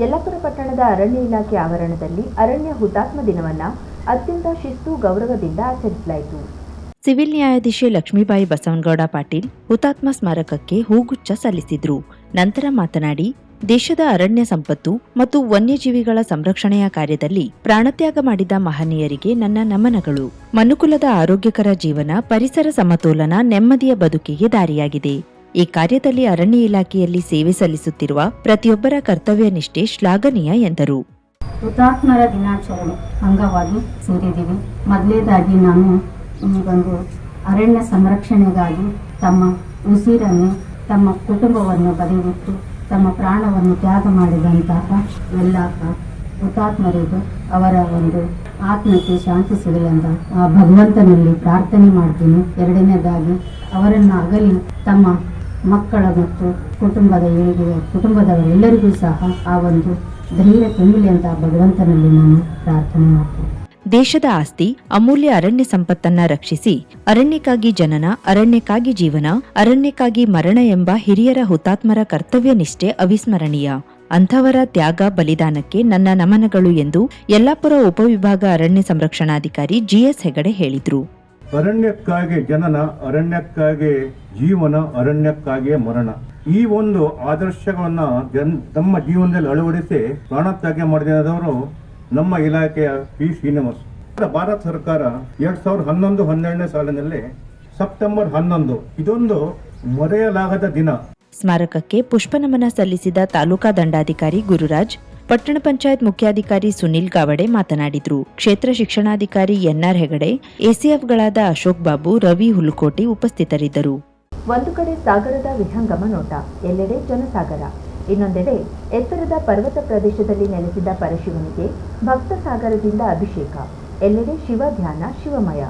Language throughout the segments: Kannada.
ಯಲ್ಲಾಪುರ ಪಟ್ಟಣದ ಅರಣ್ಯ ಇಲಾಖೆ ಆವರಣದಲ್ಲಿ ಅರಣ್ಯ ಹುತಾತ್ಮ ದಿನವನ್ನ ಅತ್ಯಂತ ಶಿಸ್ತು ಗೌರವದಿಂದ ಆಚರಿಸಲಾಯಿತು. ಸಿವಿಲ್ ನ್ಯಾಯಾಧೀಶೆ ಲಕ್ಷ್ಮೀಬಾಯಿ ಬಸವನಗೌಡ ಪಾಟೀಲ್ ಹುತಾತ್ಮ ಸ್ಮಾರಕಕ್ಕೆ ಹೂಗುಚ್ಛ ಸಲ್ಲಿಸಿದ್ರು. ನಂತರ ಮಾತನಾಡಿ, ದೇಶದ ಅರಣ್ಯ ಸಂಪತ್ತು ಮತ್ತು ವನ್ಯಜೀವಿಗಳ ಸಂರಕ್ಷಣೆಯ ಕಾರ್ಯದಲ್ಲಿ ಪ್ರಾಣತ್ಯಾಗ ಮಾಡಿದ ಮಹನೀಯರಿಗೆ ನನ್ನ ನಮನಗಳು. ಮನುಕುಲದ ಆರೋಗ್ಯಕರ ಜೀವನ ಪರಿಸರ ಸಮತೋಲನ ನೆಮ್ಮದಿಯ ಬದುಕಿಗೆ ದಾರಿಯಾಗಿದೆ. ಈ ಕಾರ್ಯದಲ್ಲಿ ಅರಣ್ಯ ಇಲಾಖೆಯಲ್ಲಿ ಸೇವೆ ಸಲ್ಲಿಸುತ್ತಿರುವ ಪ್ರತಿಯೊಬ್ಬರ ಕರ್ತವ್ಯ ನಿಷ್ಠೆ ಶ್ಲಾಘನೀಯ ಎಂದರು. ಹುತಾತ್ಮರ ದಿನಾಚರಣೆ, ಅಂಗವಾಗಿ ಸೇರಿದ್ದೀವಿ ಮೊದಲೇದಾಗಿ ನಾನು ಒಂದು ಅರಣ್ಯ ಸಂರಕ್ಷಣೆಗಾಗಿ ತಮ್ಮ ಉಸಿರನ್ನು, ತಮ್ಮ ಕುಟುಂಬವನ್ನು ಬದಿಗಿಟ್ಟು ತಮ್ಮ ಪ್ರಾಣವನ್ನು ತ್ಯಾಗ ಮಾಡಿದಂತಹ ಎಲ್ಲ ಹುತಾತ್ಮರಿಗೂ ಅವರ ಒಂದು ಆತ್ಮಕ್ಕೆ ಶಾಂತಿ ಸಿಗಲಿ ಅಂತ ಭಗವಂತನಲ್ಲಿ ಪ್ರಾರ್ಥನೆ ಮಾಡ್ತೀನಿ. ಎರಡನೇದಾಗಿ ಅವರನ್ನು ಅಗಲಿ ತಮ್ಮ ಮಕ್ಕಳ ಮತ್ತು ಕುಟುಂಬದ ಏಳಿಗೆ ಕುಟುಂಬದವರೆಲ್ಲರಿಗೂ ಸಹ ಆ ಒಂದು ಧೈರ್ಯ ತುಂಬಲಿ ಅಂತ ಭಗವಂತನಲ್ಲಿ ನಾನು ಪ್ರಾರ್ಥನೆ ಮಾಡ್ತೇನೆ. ದೇಶದ ಆಸ್ತಿ, ಅಮೂಲ್ಯ ಅರಣ್ಯ ಸಂಪತ್ತನ್ನ ರಕ್ಷಿಸಿ, ಅರಣ್ಯಕ್ಕಾಗಿ ಜನನ, ಅರಣ್ಯಕ್ಕಾಗಿ ಜೀವನ, ಅರಣ್ಯಕ್ಕಾಗಿ ಮರಣ ಎಂಬ ಹಿರಿಯರ ಹುತಾತ್ಮರ ಕರ್ತವ್ಯ ನಿಷ್ಠೆ ಅವಿಸ್ಮರಣೀಯ. ಅಂಥವರ ತ್ಯಾಗ ಬಲಿದಾನಕ್ಕೆ ನನ್ನ ನಮನಗಳು ಎಂದು ಯಲ್ಲಾಪುರ ಉಪವಿಭಾಗ ಅರಣ್ಯ ಸಂರಕ್ಷಣಾಧಿಕಾರಿ ಜಿಎಸ್ ಹೆಗಡೆ ಹೇಳಿದ್ರು. ಅರಣ್ಯಕ್ಕಾಗಿ ಜನನ, ಅರಣ್ಯಕ್ಕಾಗಿ ಜೀವನ, ಅರಣ್ಯಕ್ಕಾಗಿಯೇ ಮರಣ. ಈ ಒಂದು ಆದರ್ಶಗಳನ್ನ ಜನ್, ತಮ್ಮ ಜೀವನದಲ್ಲಿ ಅಳವಡಿಸಿ ಪ್ರಾಣತ್ಯಾಗ ಮಾಡಿದವರು ನಮ್ಮ ಇಲಾಖೆಯ ಪಿ. ಶ್ರೀನಿವಾಸ್. ಭಾರತ ಸರ್ಕಾರ ಎರಡ್ ಸಾವಿರದ ಹನ್ನೊಂದು, ಹನ್ನೆರಡನೇ ಸಾಲಿನಲ್ಲಿ ಸೆಪ್ಟೆಂಬರ್ ಹನ್ನೊಂದು. ಇದೊಂದು ಮರೆಯಲಾಗದ ದಿನ. ಸ್ಮಾರಕಕ್ಕೆ ಪುಷ್ಪನಮನ ಸಲ್ಲಿಸಿದ ತಾಲೂಕಾ ದಂಡಾಧಿಕಾರಿ ಗುರುರಾಜ್ ಪಟ್ಟಣ ಪಂಚಾಯತ್ ಮುಖ್ಯಾಧಿಕಾರಿ ಸುನಿಲ್ ಗಾವಡೆ ಮಾತನಾಡಿದರು. ಕ್ಷೇತ್ರ ಶಿಕ್ಷಣಾಧಿಕಾರಿ ಎನ್ಆರ್ ಹೆಗಡೆ, ಎಸಿಎಫ್ಗಳಾದ ಅಶೋಕ್ ಬಾಬು, ರವಿ ಹುಲುಕೋಟಿ ಉಪಸ್ಥಿತರಿದ್ದರು. ಒಂದು ಕಡೆ ಸಾಗರದ ವಿಹಂಗಮ ನೋಟ, ಎಲ್ಲೆಡೆ ಜನಸಾಗರ. ಇನ್ನೊಂದೆಡೆ ಎತ್ತರದ ಪರ್ವತ ಪ್ರದೇಶದಲ್ಲಿ ನೆಲೆಸಿದ ಪರಶಿವನಿಗೆ ಭಕ್ತ ಸಾಗರದಿಂದ ಅಭಿಷೇಕ. ಎಲ್ಲೆಡೆ ಶಿವ ಧ್ಯಾನ, ಶಿವಮಯ.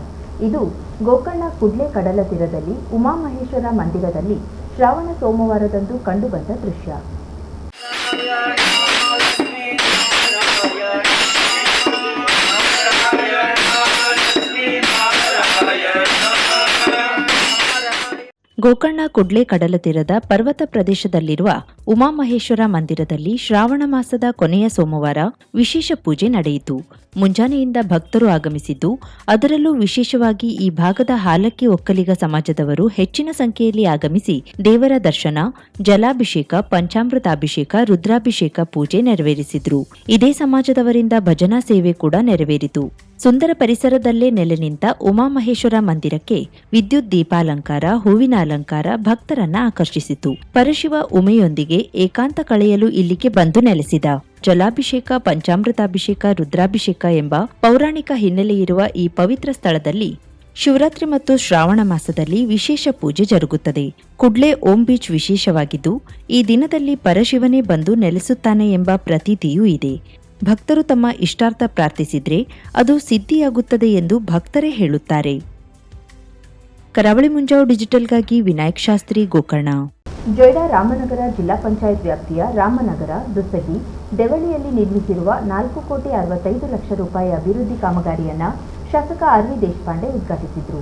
ಇದು ಗೋಕರ್ಣ ಕುಡ್ಲೆ ಕಡಲ ತೀರದಲ್ಲಿ ಉಮಾಮಹೇಶ್ವರ ಮಂದಿರದಲ್ಲಿ ಶ್ರಾವಣ ಸೋಮವಾರದಂದು ಕಂಡುಬಂದ ದೃಶ್ಯ. ಗೋಕರ್ಣ ಕುಡ್ಲೆ ಕಡಲ ತೀರದ ಪರ್ವತ ಪ್ರದೇಶದಲ್ಲಿರುವ ಉಮಾಮಹೇಶ್ವರ ಮಂದಿರದಲ್ಲಿ ಶ್ರಾವಣ ಮಾಸದ ಕೊನೆಯ ಸೋಮವಾರ ವಿಶೇಷ ಪೂಜೆ ನಡೆಯಿತು. ಮುಂಜಾನೆಯಿಂದ ಭಕ್ತರು ಆಗಮಿಸಿದ್ದು, ಅದರಲ್ಲೂ ವಿಶೇಷವಾಗಿ ಈ ಭಾಗದ ಹಾಲಕ್ಕಿ ಒಕ್ಕಲಿಗ ಸಮಾಜದವರು ಹೆಚ್ಚಿನ ಸಂಖ್ಯೆಯಲ್ಲಿ ಆಗಮಿಸಿ ದೇವರ ದರ್ಶನ, ಜಲಾಭಿಷೇಕ, ಪಂಚಾಮೃತಾಭಿಷೇಕ, ರುದ್ರಾಭಿಷೇಕ ಪೂಜೆ ನೆರವೇರಿಸಿದ್ರು. ಇದೇ ಸಮಾಜದವರಿಂದ ಭಜನಾ ಸೇವೆ ಕೂಡ ನೆರವೇರಿತು. ಸುಂದರ ಪರಿಸರದಲ್ಲೇ ನೆಲೆ ನಿಂತ ಉಮಾಮಹೇಶ್ವರ ಮಂದಿರಕ್ಕೆ ವಿದ್ಯುತ್ ದೀಪಾಲಂಕಾರ, ಹೂವಿನ ಅಲಂಕಾರ ಭಕ್ತರನ್ನ ಆಕರ್ಷಿಸಿತು. ಪರಶಿವ ಉಮೆಯೊಂದಿಗೆ ಏಕಾಂತ ಕಳೆಯಲು ಇಲ್ಲಿಗೆ ಬಂದು ನೆಲೆಸಿದ. ಜಲಾಭಿಷೇಕ, ಪಂಚಾಮೃತಾಭಿಷೇಕ, ರುದ್ರಾಭಿಷೇಕ ಎಂಬ ಪೌರಾಣಿಕ ಹಿನ್ನೆಲೆಯಿರುವ ಈ ಪವಿತ್ರ ಸ್ಥಳದಲ್ಲಿ ಶಿವರಾತ್ರಿ ಮತ್ತು ಶ್ರಾವಣ ಮಾಸದಲ್ಲಿ ವಿಶೇಷ ಪೂಜೆ ಜರುಗುತ್ತದೆ. ಕುಡ್ಲೆ ಓಂ ಬೀಚ್ ವಿಶೇಷವಾಗಿದ್ದು, ಈ ದಿನದಲ್ಲಿ ಪರಶಿವನೇ ಬಂದು ನೆಲೆಸುತ್ತಾನೆ ಎಂಬ ಪ್ರತೀತಿಯೂ ಇದೆ. ಭಕ್ತರು ತಮ್ಮ ಇಷ್ಟಾರ್ಥ ಪ್ರಾರ್ಥಿಸಿದರೆ ಅದು ಸಿದ್ಧಿಯಾಗುತ್ತದೆ ಎಂದು ಭಕ್ತರೇ ಹೇಳುತ್ತಾರೆ. ಕರಾವಳಿ ಮುಂಜಾವ್ ಡಿಜಿಟಲ್ಗಾಗಿ ವಿನಾಯಕ್ ಶಾಸ್ತ್ರಿ, ಗೋಕರ್ಣ. ಜೊಯ್ಡಾ ರಾಮನಗರ ಜಿಲ್ಲಾ ಪಂಚಾಯತ್ ವ್ಯಾಪ್ತಿಯ ರಾಮನಗರ ದುಸಗಿ ದೆವಳಿಯಲ್ಲಿ ನಿರ್ಮಿಸಿರುವ ನಾಲ್ಕು ಕೋಟಿ ಅರವತ್ತೈದು ಲಕ್ಷ ರೂಪಾಯಿ ಅಭಿವೃದ್ಧಿ ಕಾಮಗಾರಿಯನ್ನ ಶಾಸಕ ಆರ್ ವಿ ದೇಶಪಾಂಡೆ ಉದ್ಘಾಟಿಸಿದರು.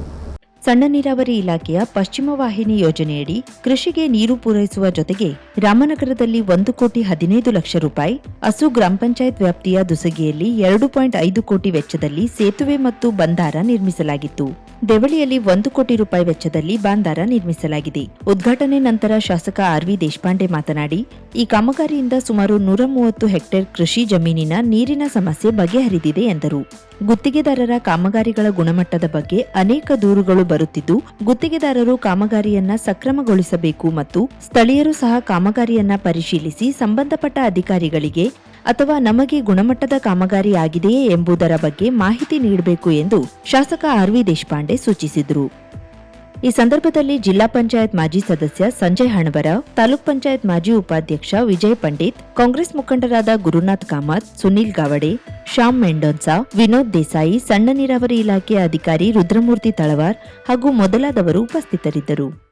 ಸಣ್ಣ ನೀರಾವರಿ ಇಲಾಖೆಯ ಪಶ್ಚಿಮ ವಾಹಿನಿ ಯೋಜನೆಯಡಿ ಕೃಷಿಗೆ ನೀರು ಪೂರೈಸುವ ಜೊತೆಗೆ ರಾಮನಗರದಲ್ಲಿ ಒಂದು ಕೋಟಿ ಹದಿನೈದು ಲಕ್ಷ ರೂಪಾಯಿ ಅಸು ಗ್ರಾಮ ಪಂಚಾಯತ್ ವ್ಯಾಪ್ತಿಯ ದುಸಗಿಯಲ್ಲಿ ಎರಡು ಪಾಯಿಂಟ್ ಐದು ಕೋಟಿ ವೆಚ್ಚದಲ್ಲಿ ಸೇತುವೆ ಮತ್ತು ಬಂದಾರ ನಿರ್ಮಿಸಲಾಗಿತ್ತು. ದೆವಳಿಯಲ್ಲಿ ಒಂದು ಕೋಟಿ ರೂಪಾಯಿ ವೆಚ್ಚದಲ್ಲಿ ಬಾಂದಾರ ನಿರ್ಮಿಸಲಾಗಿದೆ. ಉದ್ಘಾಟನೆ ನಂತರ ಶಾಸಕ ಆರ್ ವಿ ದೇಶಪಾಂಡೆ ಮಾತನಾಡಿ, ಈ ಕಾಮಗಾರಿಯಿಂದ ಸುಮಾರು ನೂರ ಮೂವತ್ತು ಹೆಕ್ಟೇರ್ ಕೃಷಿ ಜಮೀನಿನ ನೀರಿನ ಸಮಸ್ಯೆ ಬಗೆಹರಿದಿದೆ ಎಂದರು. ಗುತ್ತಿಗೆದಾರರ ಕಾಮಗಾರಿಗಳ ಗುಣಮಟ್ಟದ ಬಗ್ಗೆ ಅನೇಕ ದೂರುಗಳು ಬರುತ್ತಿದ್ದು, ಗುತ್ತಿಗೆದಾರರು ಕಾಮಗಾರಿಯನ್ನ ಸಕ್ರಮಗೊಳಿಸಬೇಕು ಮತ್ತು ಸ್ಥಳೀಯರು ಸಹ ಕಾಮಗಾರಿಯನ್ನ ಪರಿಶೀಲಿಸಿ ಸಂಬಂಧಪಟ್ಟ ಅಧಿಕಾರಿಗಳಿಗೆ ಅಥವಾ ನಮಗೆ ಗುಣಮಟ್ಟದ ಕಾಮಗಾರಿ ಆಗಿದೆಯೇ ಎಂಬುದರ ಬಗ್ಗೆ ಮಾಹಿತಿ ನೀಡಬೇಕು ಎಂದು ಶಾಸಕ ಆರ್ವಿ ದೇಶಪಾಂಡೆ ಸೂಚಿಸಿದರು. ಈ ಸಂದರ್ಭದಲ್ಲಿ ಜಿಲ್ಲಾ ಪಂಚಾಯತ್ ಮಾಜಿ ಸದಸ್ಯ ಸಂಜಯ್ ಹಣಬರ, ತಾಲೂಕ್ ಪಂಚಾಯತ್ ಮಾಜಿ ಉಪಾಧ್ಯಕ್ಷ ವಿಜಯ್ ಪಂಡಿತ್, ಕಾಂಗ್ರೆಸ್ ಮುಖಂಡರಾದ ಗುರುನಾಥ್ ಕಾಮತ್, ಸುನೀಲ್ ಗಾವಡೆ, ಶ್ಯಾಮ್ ಮೆಂಡೋನ್ಸಾ, ವಿನೋದ್ ದೇಸಾಯಿ, ಸಣ್ಣ ನೀರಾವರಿ ಇಲಾಖೆಯ ಅಧಿಕಾರಿ ರುದ್ರಮೂರ್ತಿ ತಳವಾರ್ ಹಾಗೂ ಮೊದಲಾದವರು ಉಪಸ್ಥಿತರಿದ್ದರು.